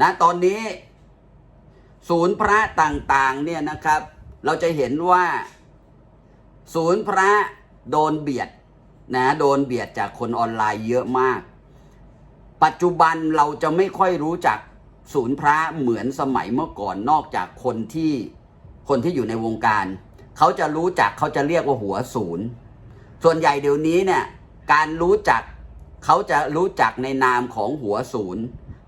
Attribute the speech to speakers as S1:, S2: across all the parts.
S1: นะตอนนี้ ศูนย์พระต่างๆเนี่ยนะครับ เราจะเห็นว่า ศูนย์พระโดนเบียดนะโดนเบียดจากคนออนไลน์เยอะมาก ปัจจุบันเราจะไม่ค่อยรู้จักศูนย์พระเหมือนสมัยเมื่อก่อนนอกจากคนที่คนที่อยู่ในวงการ เขาจะรู้จักเขาจะเรียกว่าหัวศูนย์ ส่วนใหญ่เดี๋ยวนี้เนี่ยการรู้จักเขาจะรู้จักในนามของหัวศูนย์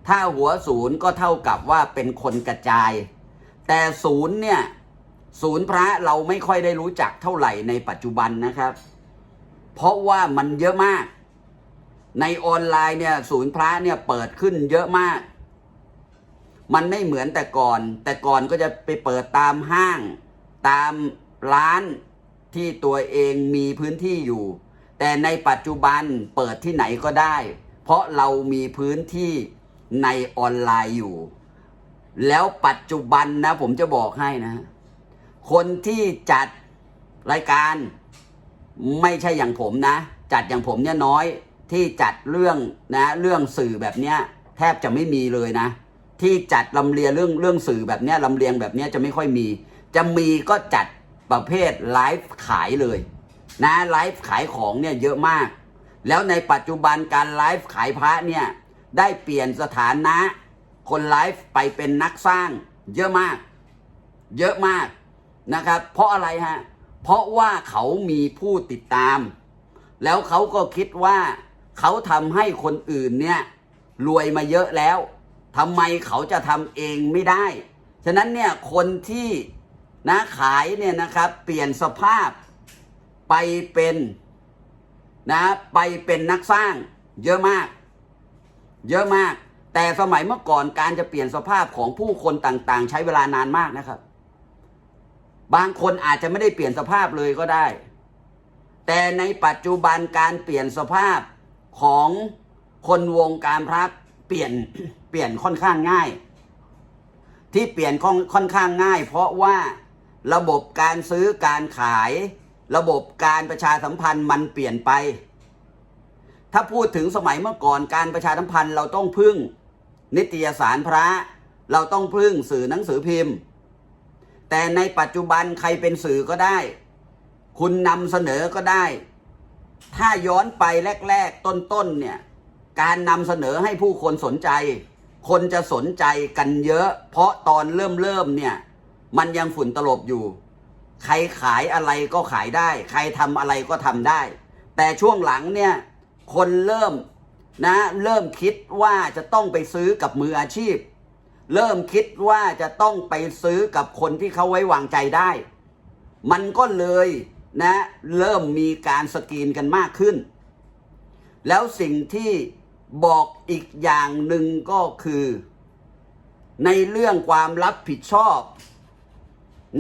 S1: ถ้าหัวศูนย์ก็เท่ากับว่าเป็นคนกระจาย แต่ศูนย์เนี่ยศูนย์พระเราไม่ค่อยได้รู้จักเท่าไหร่ในปัจจุบันนะครับ เพราะว่ามันเยอะมาก ในออนไลน์เนี่ยศูนย์พระเนี่ยเปิดขึ้นเยอะมาก มันไม่เหมือนแต่ก่อน แต่ก่อนก็จะไปเปิดตามห้าง ตามร้านที่ตัวเองมีพื้นที่อยู่ แต่ในปัจจุบันเปิดที่ไหนก็ได้ เพราะเรามีพื้นที่ ในออนไลน์อยู่ แล้วปัจจุบันนะ ผมจะบอกให้นะ คนที่จัดรายการไม่ใช่อย่างผมนะ จัดอย่างผมเนี่ยน้อยที่จัดเรื่องนะ เรื่องสื่อแบบเนี้ย แทบจะไม่มีเลยนะ ที่จัดลำเลียงเรื่องเรื่องสื่อแบบเนี้ยลำเลียงแบบเนี้ยจะไม่ค่อยมี จะมีก็จัดประเภทไลฟ์ขายเลยนะไลฟ์ขายของเนี่ยเยอะมาก แล้วในปัจจุบันการไลฟ์ขายพระเนี่ย ได้เปลี่ยนสถานะ คนไลฟ์ไปเป็นนักสร้าง เยอะมาก เยอะมากนะครับ เพราะอะไรฮะ เพราะว่าเขามีผู้ติดตาม แล้วเขาก็คิดว่า เขาทำให้คนอื่นเนี่ยรวยมาเยอะแล้วทำไมเขาจะทำเองไม่ได้ ฉะนั้นเนี่ยคนที่นะขายเนี่ยนะครับ เปลี่ยนสภาพไปเป็นนะไปเป็นนักสร้างเยอะมาก เยอะมาก แต่สมัยเมื่อก่อนการจะเปลี่ยนสภาพของผู้คนต่างๆ ใช้เวลานานมากนะครับ บางคนอาจจะไม่ได้เปลี่ยนสภาพเลยก็ได้ แต่ในปัจจุบันการเปลี่ยนสภาพของคนวงการพระเปลี่ยนเปลี่ยนค่อนข้างง่าย ที่เปลี่ยนค่อนค่อนข้างง่าย เพราะว่าระบบการซื้อการขาย ระบบการประชาสัมพันธ์มันเปลี่ยนไป ถ้าพูดถึงสมัยเมื่อก่อนการประชาสัมพันธ์เราต้องพึ่ง นิตยสารพระ เราต้องพึ่งสื่อหนังสือพิมพ์ แต่ในปัจจุบันใครเป็นสื่อก็ได้ คุณนำเสนอก็ได้ ถ้าย้อนไปแรก ๆ ต้นๆเนี่ยการนำเสนอให้ผู้คนสนใจ คนจะสนใจกันเยอะ เพราะตอนเริ่มเริ่มเนี่ย มันยังฝุ่นตลบอยู่ ใครขายอะไรก็ขายได้ ใครทำอะไรก็ทำได้ แต่ช่วงหลังเนี่ย คนเริ่มนะเริ่มคิดว่าจะต้องไปซื้อกับมืออาชีพ เริ่มคิดว่าจะต้องไปซื้อกับคนที่เขาไว้วางใจได้ มันก็เลยนะเริ่มมีการสกรีนกันมากขึ้น แล้วสิ่งที่บอกอีกอย่างหนึ่งก็คือ ในเรื่องความรับผิดชอบ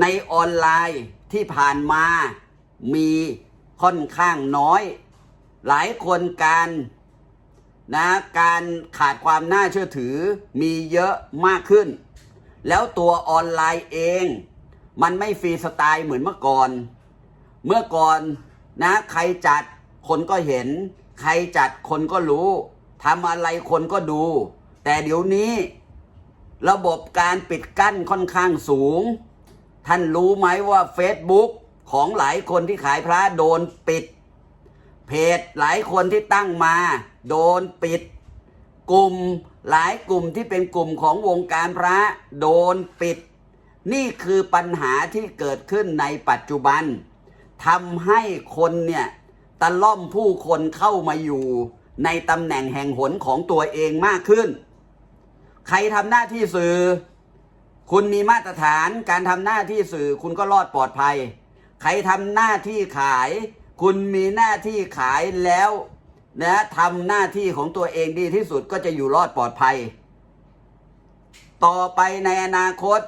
S1: ในออนไลน์ที่ผ่านมามีค่อนข้างน้อย หลายคนการนะการขาดความน่าเชื่อถือมีเยอะมากขึ้น แล้วตัวออนไลน์เอง มันไม่ฟรีสไตล์เหมือนเมื่อก่อน เมื่อก่อนนะใครจัดคนก็เห็น ใครจัดคนก็รู้ทำอะไรคนก็ดู แต่เดี๋ยวนี้ ระบบการปิดกั้นค่อนข้างสูง ท่านรู้ไหมว่า Facebook ของหลายคนที่ขายพระโดนปิด เพจหลายคนที่ตั้งมา โดนปิด กลุ่มหลายกลุ่มที่เป็นกลุ่มของวงการพระโดนปิด นี่คือปัญหาที่เกิดขึ้นในปัจจุบันทำให้คนเนี่ยตะล่อมผู้คนเข้ามาอยู่ในตำแหน่งแห่งหนของตัวเองมากขึ้น ใครทำหน้าที่สื่อ คุณมีมาตรฐานการทำหน้าที่สื่อคุณก็รอดปลอดภัย ใครทำหน้าที่ขาย คุณมีหน้าที่ขายแล้วนะทำหน้าที่ของตัวเองดีที่สุดก็จะอยู่รอดปลอดภัย ต่อไปในอนาคต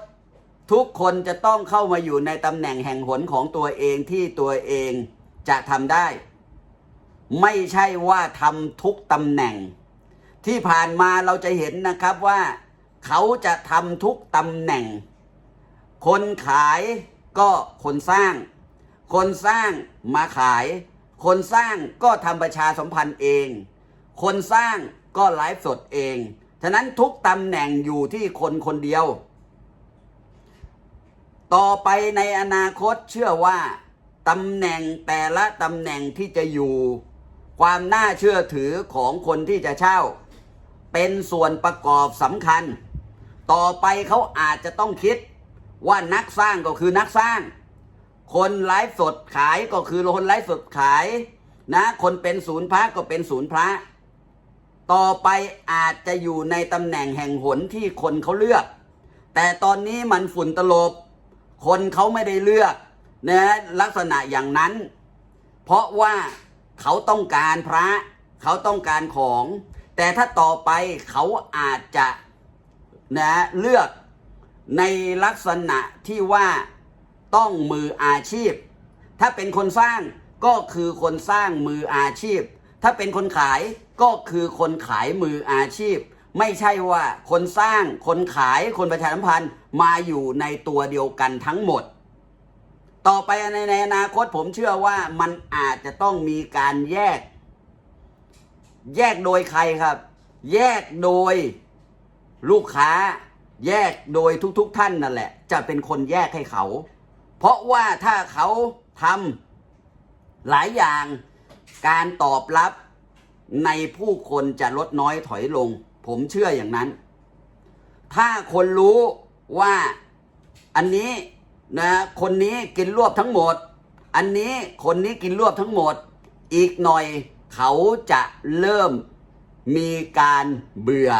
S1: ทุกคนจะต้องเข้ามาอยู่ในตำแหน่งแห่งหนของตัวเองที่ตัวเองจะทำได้ ไม่ใช่ว่าทำทุกตำแหน่ง ที่ผ่านมาเราจะเห็นนะครับว่า เขาจะทำทุกตำแหน่ง คนขายก็คนสร้าง คนสร้างมาขาย คนสร้างก็ทำประชาสัมพันธ์เอง คนสร้างก็ไลฟ์สดเอง ฉะนั้นทุกตำแหน่งอยู่ที่คนคนเดียว ต่อไปในอนาคตเชื่อว่าตำแหน่งแต่ละตำแหน่งที่จะอยู่ ความน่าเชื่อถือของคนที่จะเช่า เป็นส่วนประกอบสำคัญ ต่อไปเขาอาจจะต้องคิดว่านักสร้างก็คือนักสร้าง คนไลฟ์สดขายก็คือคนไลฟ์สดขายนะ คนเป็นศูนย์พระก็เป็นศูนย์พระ ต่อไปอาจจะอยู่ในตำแหน่งแห่งหนที่คนเขาเลือก แต่ตอนนี้มันฝุ่นตลบ คนเขาไม่ได้เลือกนะลักษณะอย่างนั้น เพราะว่าเขาต้องการพระ เขาต้องการของ แต่ถ้าต่อไปเขาอาจจะนะเลือกในลักษณะที่ว่า ต้องมืออาชีพ ถ้าเป็นคนสร้างก็คือคนสร้างมืออาชีพ ถ้าเป็นคนขายก็คือคนขายมืออาชีพ ไม่ใช่ว่าคนสร้างคนขายคนประชาสัมพันธ์มาอยู่ในตัวเดียวกันทั้งหมด ต่อไปในในอนาคตผมเชื่อว่ามันอาจจะต้องมีการแยก แยกโดยใครครับ แยกโดยลูกค้า แยกโดยทุกๆทท่านนั่นแหละ จะเป็นคนแยกให้เขา เพราะว่าถ้าเขาทำหลายอย่างการตอบรับในผู้คนจะลดน้อยถอยลง ผมเชื่ออย่างนั้น ถ้าคนรู้ว่าอันนี้นะคนนี้กินรวบทั้งหมด อันนี้คนนี้กินรวบทั้งหมด อีกหน่อยเขาจะเริ่มมีการเบื่อ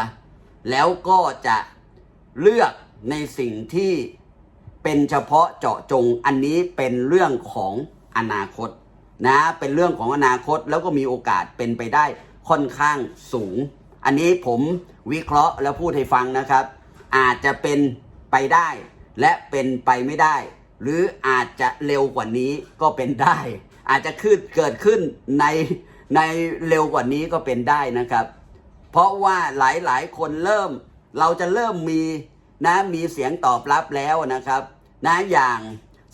S1: แล้วก็จะเลือกในสิ่งที่ เป็นเฉพาะเจาะจงอันนี้เป็นเรื่องของอนาคตนะเป็นเรื่องของอนาคตแล้วก็มีโอกาสเป็นไปได้ค่อนข้างสูง อันนี้ผมวิเคราะห์แล้วพูดให้ฟังนะครับ อาจจะเป็นไปได้และเป็นไปไม่ได้ หรืออาจจะเร็วกว่านี้ก็เป็นได้ อาจจะขึ้นเกิดขึ้นในในเร็วกว่านี้ก็เป็นได้นะครับ เพราะว่าหลายๆ คนเริ่มเราจะเริ่มมี นะมีเสียงตอบรับแล้วนะครับนะอย่าง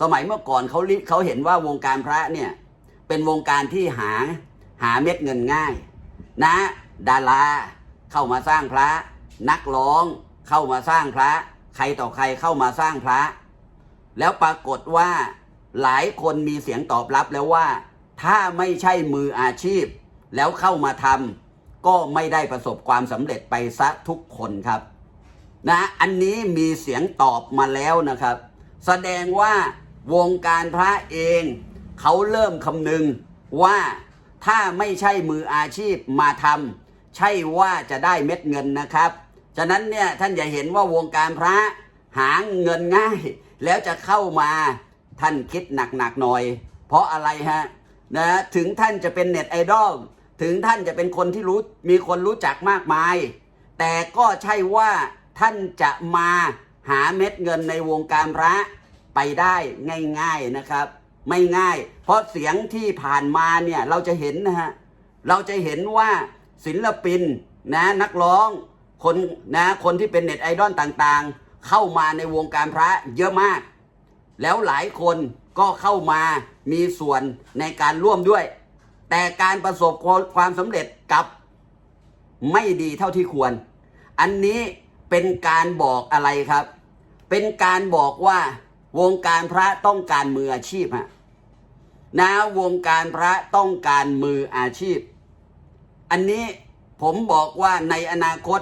S1: สมัยเมื่อก่อนเขาลิเขาเห็นว่าวงการพระเนี่ยเป็นวงการที่หาหาเม็ดเงินง่าย นะ ดาราเข้ามาสร้างพระ นักร้องเข้ามาสร้างพระ ใครต่อใครเข้ามาสร้างพระ แล้วปรากฏว่าหลายคนมีเสียงตอบรับแล้วว่า ถ้าไม่ใช่มืออาชีพ แล้วเข้ามาทำก็ไม่ได้ประสบความสำเร็จไปซะทุกคนครับ นะอันนี้มีเสียงตอบมาแล้วนะครับ แสดงว่าวงการพระเองเขาเริ่มคำนึงว่าถ้าไม่ใช่มืออาชีพมาทำใช่ว่าจะได้เม็ดเงินนะครับ ฉะนั้นเนี่ยท่านอย่าเห็นว่าวงการพระหาเงินง่าย แล้วจะเข้ามาท่านคิดหนักๆหน่อย เพราะอะไรฮะนะถึงท่านจะเป็นเน็ตไอดอลถึงท่านจะเป็นคนที่รู้มีคนรู้จักมากมาย แต่ก็ใช่ว่า ท่านจะมาหาเม็ดเงินในวงการพระไปได้ง่ายๆนะครับ ไม่ง่าย เพราะเสียงที่ผ่านมาเนี่ยเราจะเห็นนะฮะเราจะเห็นว่าศิลปินนะนักร้องคนนะคนที่เป็นเน็ตไอดอลต่างๆ เข้ามาในวงการพระเยอะมาก แล้วหลายคนก็เข้ามามีส่วนในการร่วมด้วย แต่การประสบความสำเร็จกับไม่ดีเท่าที่ควร อันนี้ เป็นการบอกอะไรครับ เป็นการบอกว่าวงการพระต้องการมืออาชีพฮะนะวงการพระต้องการมืออาชีพ อันนี้ผมบอกว่าในอนาคต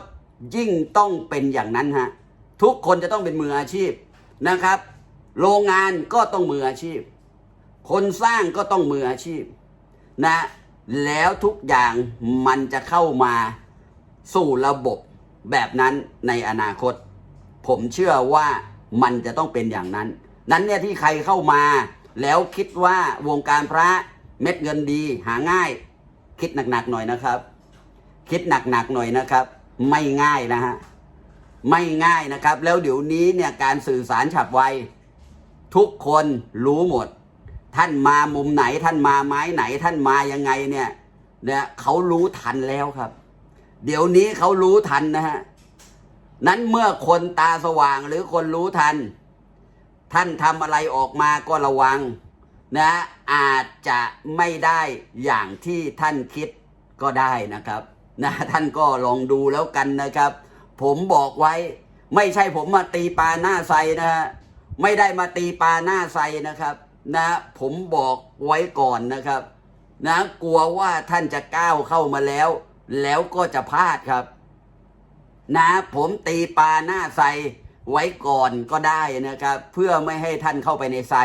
S1: ยิ่งต้องเป็นอย่างนั้นฮะทุกคนจะต้องเป็นมืออาชีพนะครับ โรงงานก็ต้องมืออาชีพ คนสร้างก็ต้องมืออาชีพนะแล้วทุกอย่างมันจะเข้ามาสู่ระบบ แบบนั้นในอนาคต ผมเชื่อว่ามันจะต้องเป็นอย่างนั้น นั้นเนี่ยที่ใครเข้ามา แล้วคิดว่าวงการพระเม็ดเงินดีหาง่าย คิดหนักๆหน่อยนะครับ คิดหนักๆหน่อยนะครับ ไม่ง่ายนะฮะไม่ง่ายนะครับ แล้วเดี๋ยวนี้เนี่ยการสื่อสารฉับไวทุกคนรู้หมด ท่านมามุมไหนท่านมาไม้ไหนท่านมายังไงเนี่ยเนี่ยเขารู้ทันแล้วครับ เดี๋ยวนี้เขารู้ทันนะฮะ นั้นเมื่อคนตาสว่างหรือคนรู้ทัน ท่านทำอะไรออกมาก็ระวัง นะ อาจจะไม่ได้อย่างที่ท่านคิดก็ได้นะครับ นะท่านก็ลองดูแล้วกันนะครับ ผมบอกไว้ ไม่ใช่ผมมาตีปลาหน้าไซนะฮะไม่ได้มาตีปลาหน้าไซนะครับนะผมบอกไว้ก่อนนะครับ นะกลัวว่าท่านจะก้าวเข้ามาแล้ว แล้วก็จะพลาดครับ นะ ผมตีปลาหน้าไซไว้ก่อนก็ได้นะครับ เพื่อไม่ให้ท่านเข้าไปในไซ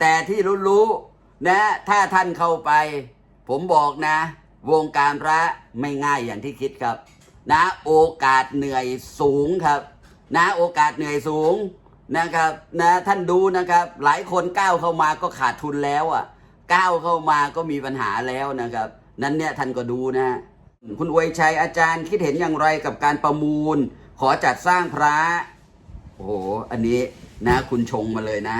S1: แต่ที่รู้ๆนะ ถ้าท่านเข้าไป ผมบอกนะ วงการพระไม่ง่ายอย่างที่คิดครับ นะ โอกาสเหนื่อยสูงครับ นะโอกาสเหนื่อยสูงนะครับ นะท่านดูนะครับ หลายคนก้าวเข้ามาก็ขาดทุนแล้วอะก้าวเข้ามาก็มีปัญหาแล้วนะครับ นั้นเนี่ยท่านก็ดูนะ คุณอวยชัยอาจารย์คิดเห็นอย่างไรกับการประมูล ขอจัดสร้างพระ โอ้โห อันนี้นะ คุณชงมาเลยนะ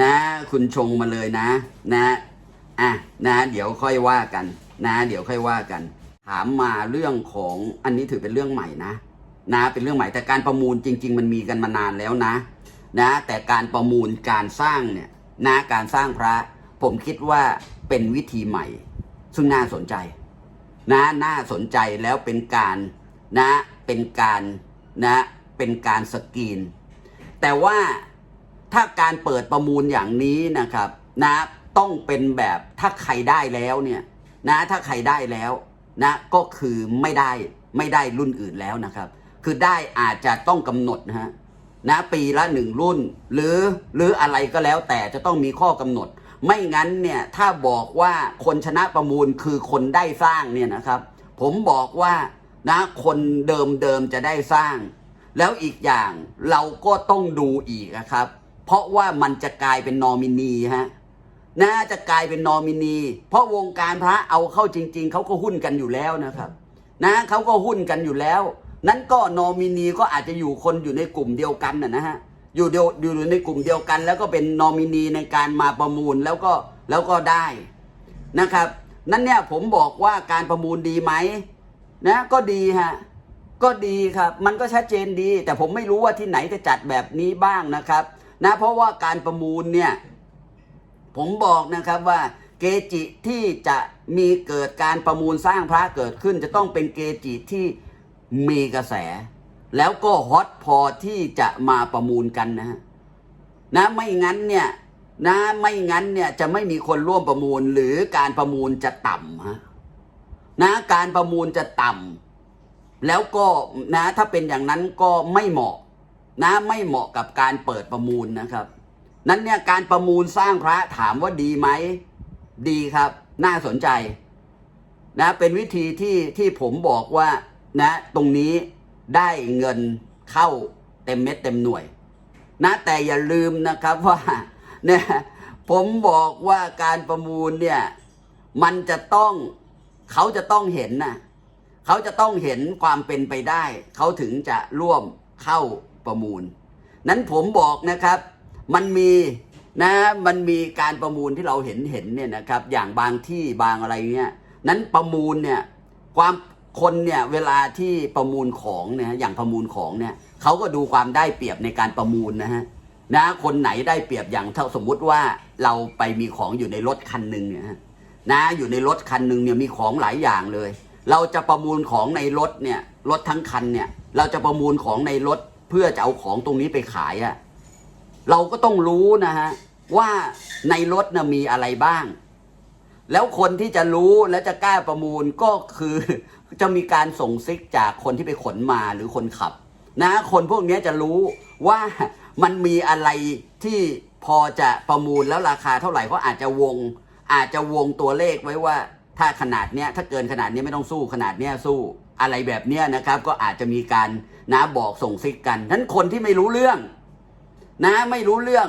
S1: นะ คุณชงมาเลยนะ นะอะนะ เดี๋ยวค่อยว่ากัน นะ เดี๋ยวค่อยว่ากัน ถามมาเรื่องของอันนี้ถือเป็นเรื่องใหม่นะ นะ เป็นเรื่องใหม่แต่การประมูลจริง ๆ มันมีกันมานานแล้วนะ นะ แต่การประมูลการสร้างเนี่ยนะการสร้างพระ ผมคิดว่าเป็นวิธีใหม่ ซึ่งน่าสนใจ นะน่าสนใจแล้วเป็นการนะเป็นการนะเป็นการสกรีน แต่ว่าถ้าการเปิดประมูลอย่างนี้นะครับนะต้องเป็นแบบถ้าใครได้แล้วเนี่ยนะถ้าใครได้แล้วนะก็คือไม่ได้ไม่ได้รุ่นอื่นแล้วนะครับ คือได้อาจจะต้องกำหนดนะฮะนะปีละหนึ่งรุ่น หรือหรืออะไรก็แล้วแต่จะต้องมีข้อกำหนด ไม่งั้นเนี่ยถ้าบอกว่าคนชนะประมูลคือคนได้สร้างเนี่ยนะครับ ผมบอกว่านะคนเดิมเดิมจะได้สร้าง แล้วอีกอย่างเราก็ต้องดูอีกนะครับ เพราะว่ามันจะกลายเป็นนอมินีฮะน่าจะกลายเป็นนอมินี เพราะวงการพระเอาเข้าจริง ๆเขาก็หุ้นกันอยู่แล้วนะครับ นะเขาก็หุ้นกันอยู่แล้ว นั้นก็นอมินีก็อาจจะอยู่คนอยู่ในกลุ่มเดียวกันนะนะฮะ อยู่เดียวอยู่ในกลุ่มเดียวกัน แล้วก็เป็นนอมินีในการมาประมูลแล้วก็แล้วก็ได้นะครับ นั่นเนี่ยผมบอกว่าการประมูลดีไหมนะก็ดีฮะก็ดีครับ มันก็ชัดเจนดี แต่ผมไม่รู้ว่าที่ไหนจะจัดแบบนี้บ้างนะครับ นะเพราะว่าการประมูลเนี่ย ผมบอกนะครับว่าเกจิที่จะมีเกิดการประมูลสร้างพระเกิดขึ้น จะต้องเป็นเกจิที่มีกระแส แล้วก็ฮอตพอที่จะมาประมูลกันนะฮะนะไม่งั้นเนี่ยนะไม่งั้นเนี่ยจะไม่มีคนร่วมประมูลหรือการประมูลจะต่ำฮะนะการประมูลจะต่ำแล้วก็นะถ้าเป็นอย่างนั้นก็ไม่เหมาะ นะไม่เหมาะกับการเปิดประมูลนะครับ นั้นเนี่ยการประมูลสร้างพระถามว่าดีไหมดีครับ น่าสนใจ นะเป็นวิธีที่ที่ผมบอกว่านะตรงนี้ ได้เงินเข้าเต็มเม็ดเต็มหน่วย นะแต่อย่าลืมนะครับว่าเนี่ยผมบอกว่าการประมูลเนี่ยมันจะต้องเขาจะต้องเห็นนะเขาจะต้องเห็นความเป็นไปได้ เขาถึงจะร่วมเข้าประมูล นั้นผมบอกนะครับมันมีนะมันมีการประมูลที่เราเห็นเห็นเนี่ยนะครับอย่างบางที่บางอะไรเนี่ยนั้นประมูลเนี่ยความ คนเนี่ยเวลาที่ประมูลของเนี่ยอย่างประมูลของเนี่ยเขาก็ดูความได้เปรียบในการประมูลนะฮะนะคนไหนได้เปรียบอย่างถ้าสมมุติว่าเราไปมีของอยู่ในรถคันหนึ่งนี่ยฮะนะอยู่ในรถคันหนึ่งเนี่ยมีของหลายอย่างเลย เราจะประมูลของในรถเนี่ยรถทั้งคันเนี่ย เราจะประมูลของในรถเพื่อจะเอาของตรงนี้ไปขายอะเราก็ต้องรู้นะฮะว่าในรถนะมีอะไรบ้าง แล้วคนที่จะรู้และจะกล้าประมูลก็คือ จะมีการส่งซิกจากคนที่ไปขนมาหรือคนขับ นะ คนพวกนี้จะรู้ว่ามันมีอะไรที่พอจะประมูลแล้วราคาเท่าไหร่เขาอาจจะวง อาจจะวงตัวเลขไว้ว่า ถ้าขนาดเนี้ยถ้าเกินขนาดนี้ไม่ต้องสู้ขนาดเนี้ยสู้อะไรแบบเนี้ยนะครับ ก็อาจจะมีการนะบอกส่งซิกกันนั้นคนที่ไม่รู้เรื่อง นะไม่รู้เรื่อง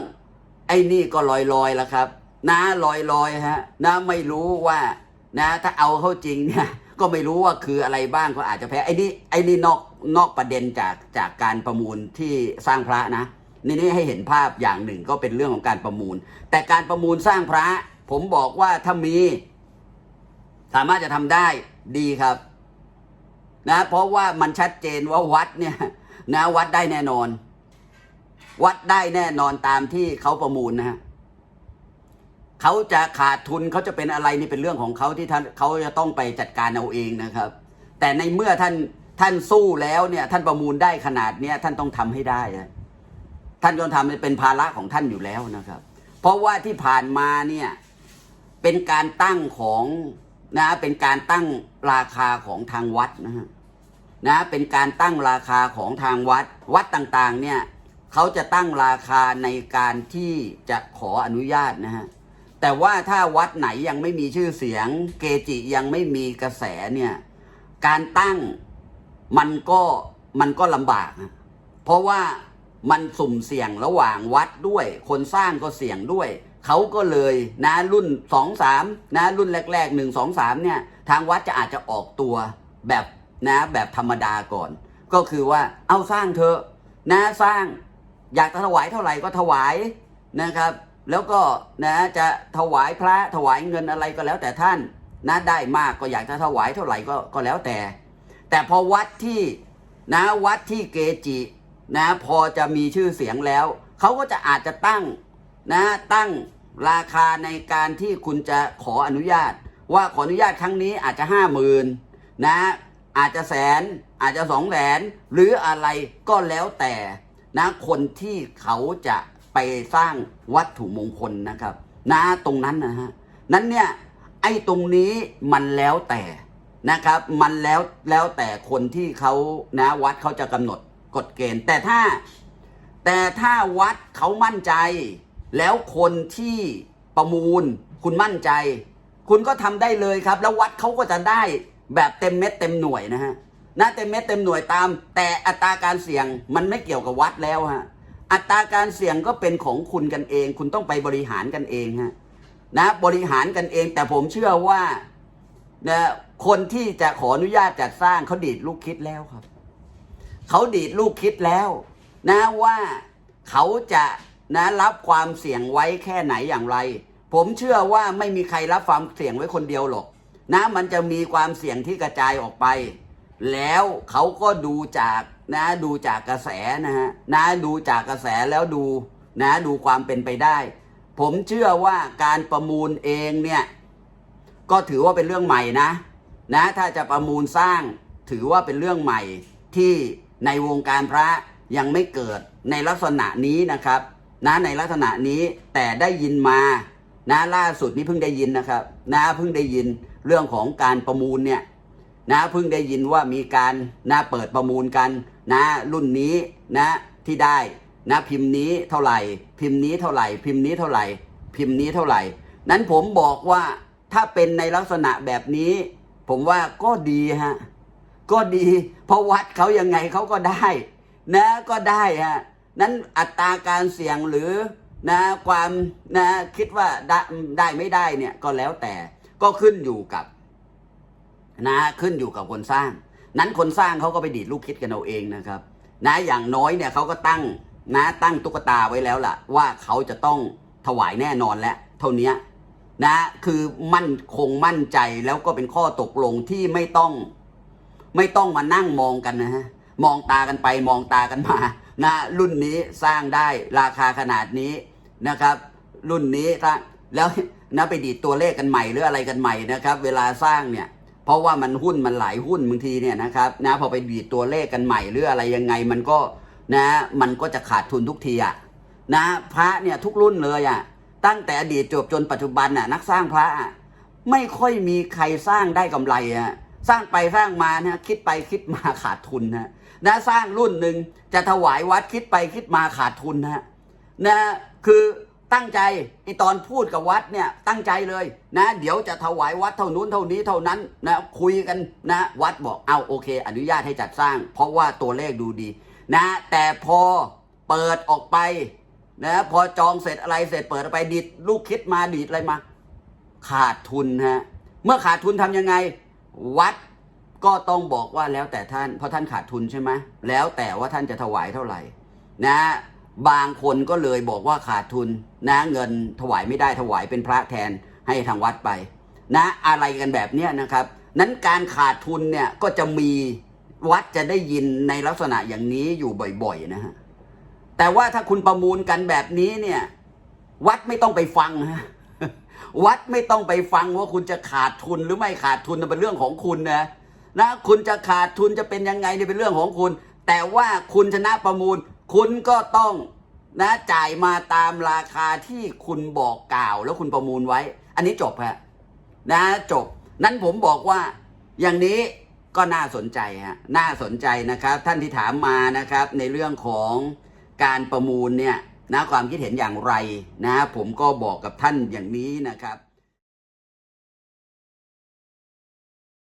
S1: ไอ้นี่ก็ลอยลอยแล้วครับ นะลอยลอยฮะนะไม่รู้ว่า นะ ถ้าเอาเข้าจริงเนี่ย ก็ไม่รู้ว่าคืออะไรบ้างก็อาจจะแพ้ไอ้นี่ไอ้นี่นอกนอกประเด็นจากจากการประมูลที่สร้างพระนะนี่นี่ให้เห็นภาพอย่างหนึ่งก็เป็นเรื่องของการประมูล แต่การประมูลสร้างพระ ผมบอกว่าถ้ามี สามารถจะทำได้ดีครับ นะ เพราะว่ามันชัดเจนว่าวัดเนี่ย นะ วัดได้แน่นอน วัดได้แน่นอนตามที่เขาประมูลนะฮะ เขาจะขาดทุนเขาจะเป็นอะไรนี่เป็นเรื่องของเขาที่ท่านเขาจะต้องไปจัดการเอาเองนะครับ แต่ในเมื่อท่านท่านสู้แล้วเนี่ยท่านประมูลได้ขนาดเนี้ยท่านต้องทำให้ได้ ท่านต้องทำเป็นภาระของท่านอยู่แล้วนะครับ เพราะว่าที่ผ่านมาเนี่ยเป็นการตั้งของนะเป็นการตั้งราคาของทางวัดนะฮะนะเป็นการตั้งราคาของทางวัด วัดต่างๆเนี่ยเขาจะตั้งราคาในการที่จะขออนุญาตนะฮะ แต่ว่าถ้าวัดไหนยังไม่มีชื่อเสียง เกจิยังไม่มีกระแสเนี่ย การตั้งมันก็มันก็ลำบากนะเพราะว่ามันสุ่มเสี่ยงระหว่างวัดด้วย คนสร้างก็เสี่ยงด้วย เขาก็เลยนะรุ่นสองสามนะรุ่นแรกๆหนึ่งสองสามเนี่ย ทางวัดจะอาจจะออกตัวแบบนะแบบธรรมดาก่อน ก็คือว่าเอาสร้างเถอะนะสร้างอยากจะถวายเท่าไหร่ก็ถวายนะครับ แล้วก็นะจะถวายพระถวายเงินอะไรก็แล้วแต่ท่านนะได้มากก็อยากจะถวายเท่าไหร่ก็ก็แล้วแต่ แต่พอวัดที่นะวัดที่เกจินะพอจะมีชื่อเสียงแล้ว เขาก็จะอาจจะตั้งนะตั้งราคาในการที่คุณจะขออนุญาต ว่าขออนุญาตครั้งนี้อาจจะห้าหมื่นนะอาจจะแสนอาจจะสองแสนหรืออะไรก็แล้วแต่นะคนที่เขาจะ สร้างวัตถุมงคลนะครับนะตรงนั้นนะฮะนั้นเนี่ยไอ้ตรงนี้มันแล้วแต่นะครับ มันแล้วแล้วแต่คนที่เขานะวัดเขาจะกำหนดกฎเกณฑ์ แต่ถ้าแต่ถ้าวัดเขามั่นใจ แล้วคนที่ประมูล คุณมั่นใจ คุณก็ทำได้เลยครับ แล้ววัดเขาก็จะได้แบบเต็มเม็ดเต็มหน่วยนะฮะนะเต็มเม็ดเต็มหน่วยตาม แต่อัตราการเสี่ยงมันไม่เกี่ยวกับวัดแล้วฮะ อัตราการเสี่ยงก็เป็นของคุณกันเอง คุณต้องไปบริหารกันเองฮะนะบริหารกันเองแต่ผมเชื่อว่านะคนที่จะขออนุญาตจัดสร้างเขาดีดลูกคิดแล้วครับเขาดีดลูกคิดแล้ว นะว่าเขาจะนะรับความเสี่ยงไว้แค่ไหนอย่างไร ผมเชื่อว่าไม่มีใครรับความเสี่ยงไว้คนเดียวหรอกนะมันจะมีความเสี่ยงที่กระจายออกไป แล้วเขาก็ดูจากนะดูจากกระแสนะฮะนะดูจากกระแสแล้วดูนะดูความเป็นไปได้ ผมเชื่อว่าการประมูลเองเนี่ยก็ถือว่าเป็นเรื่องใหม่นะนะถ้าจะประมูลสร้างถือว่าเป็นเรื่องใหม่ที่ในวงการพระยังไม่เกิดในลักษณะนี้นะครับนะในลักษณะนี้แต่ได้ยินมานะล่าสุดนี้เพิ่งได้ยินนะครับนะเพิ่งได้ยินเรื่องของการประมูลเนี่ย นะเพิ่งได้ยินว่ามีการนะเปิดประมูลกันนะรุ่นนี้นะที่ได้นะพิมพ์นี้เท่าไหร่ พิมพ์นี้เท่าไหร่ พิมพ์นี้เท่าไหร่ พิมพ์นี้เท่าไหร่ นั้นผมบอกว่าถ้าเป็นในลักษณะแบบนี้ ผมว่าก็ดีฮะก็ดี เพราะวัดเขายังไงเขาก็ได้ นะก็ได้ฮะนั้นอัตราการเสี่ยงหรือนะความนะคิดว่าได้ได้ไม่ได้เนี่ยก็แล้วแต่ก็ขึ้นอยู่กับ นะขึ้นอยู่กับคนสร้าง นั้นคนสร้างเขาก็ไปดีดลูกคิดกันเอาเองนะครับนะอย่างน้อยเนี่ยเขาก็ตั้งนะตั้งตุ๊กตาไว้แล้วล่ะ ว่าเขาจะต้องถวายแน่นอนแล้วเท่านี้นะคือมั่นคงมั่นใจแล้วก็เป็นข้อตกลงที่ไม่ต้อง ไม่ต้องมานั่งมองกันนะฮะมองตากันไปมองตากันมานะรุ่นนี้สร้างได้ราคาขนาดนี้นะครับ รุ่นนี้ถ้าแล้วนะไปดีดตัวเลขกันใหม่หรืออะไรกันใหม่นะครับ เวลาสร้างเนี่ย เพราะว่ามันหุ้นมันหลายหุ้นบางทีเนี่ยนะครับนะพอไปดีดตัวเลขกันใหม่หรืออะไรยังไงมันก็นะมันก็จะขาดทุนทุกทีอะนะพระเนี่ยทุกรุ่นเลยอะตั้งแต่อดีตจบจนปัจจุบันน่ะนักสร้างพระอะไม่ค่อยมีใครสร้างได้กำไรอะสร้างไปสร้างมานะคิดไปคิดมาขาดทุนนะนะสร้างรุ่นหนึ่งจะถวายวัดคิดไปคิดมาขาดทุนนะนะคือ ตั้งใจไอตอนพูดกับวัดเนี่ยตั้งใจเลยนะ เดี๋ยวจะถวายวัดเท่านู้นเท่านี้เท่านั้นนะคุยกันนะวัดบอกเอาโอเค อนุญาตให้จัดสร้าง เพราะว่าตัวเลขดูดีนะแต่พอเปิดออกไปนะพอจองเสร็จอะไรเสร็จเปิดออกไปดีดลูกคิดมาดีดอะไรมา ขาดทุนฮะเมื่อขาดทุนทำยังไง วัดก็ต้องบอกว่าแล้วแต่ท่านเพราะท่านขาดทุนใช่ไหมแล้วแต่ว่าท่านจะถวายเท่าไหร่นะ บางคนก็เลยบอกว่าขาดทุนนะเงินถวายไม่ได้ถวายเป็นพระแทนให้ทางวัดไป นะอะไรกันแบบเนี้ยนะครับ นั้นการขาดทุนเนี่ยก็จะมีวัดจะได้ยินในลักษณะอย่างนี้อยู่บ่อยๆนะฮะแต่ว่าถ้าคุณประมูลกันแบบนี้เนี่ยวัดไม่ต้องไปฟังฮะวัดไม่ต้องไปฟังว่าคุณจะขาดทุนหรือไม่ขาดทุนเป็นเรื่องของคุณนะนะคุณจะขาดทุนจะเป็นยังไงเนี่ยเป็นเรื่องของคุณ แต่ว่าคุณชนะประมูล คุณก็ต้องนะจ่ายมาตามราคาที่คุณบอกกล่าวแล้วคุณประมูลไว้ อันนี้จบฮะนะจบ นั้นผมบอกว่าอย่างนี้ก็น่าสนใจฮะน่าสนใจนะครับ ท่านที่ถามมานะครับ ในเรื่องของการประมูลเนี่ยนะความคิดเห็นอย่างไรนะผมก็บอกกับท่านอย่างนี้นะครับ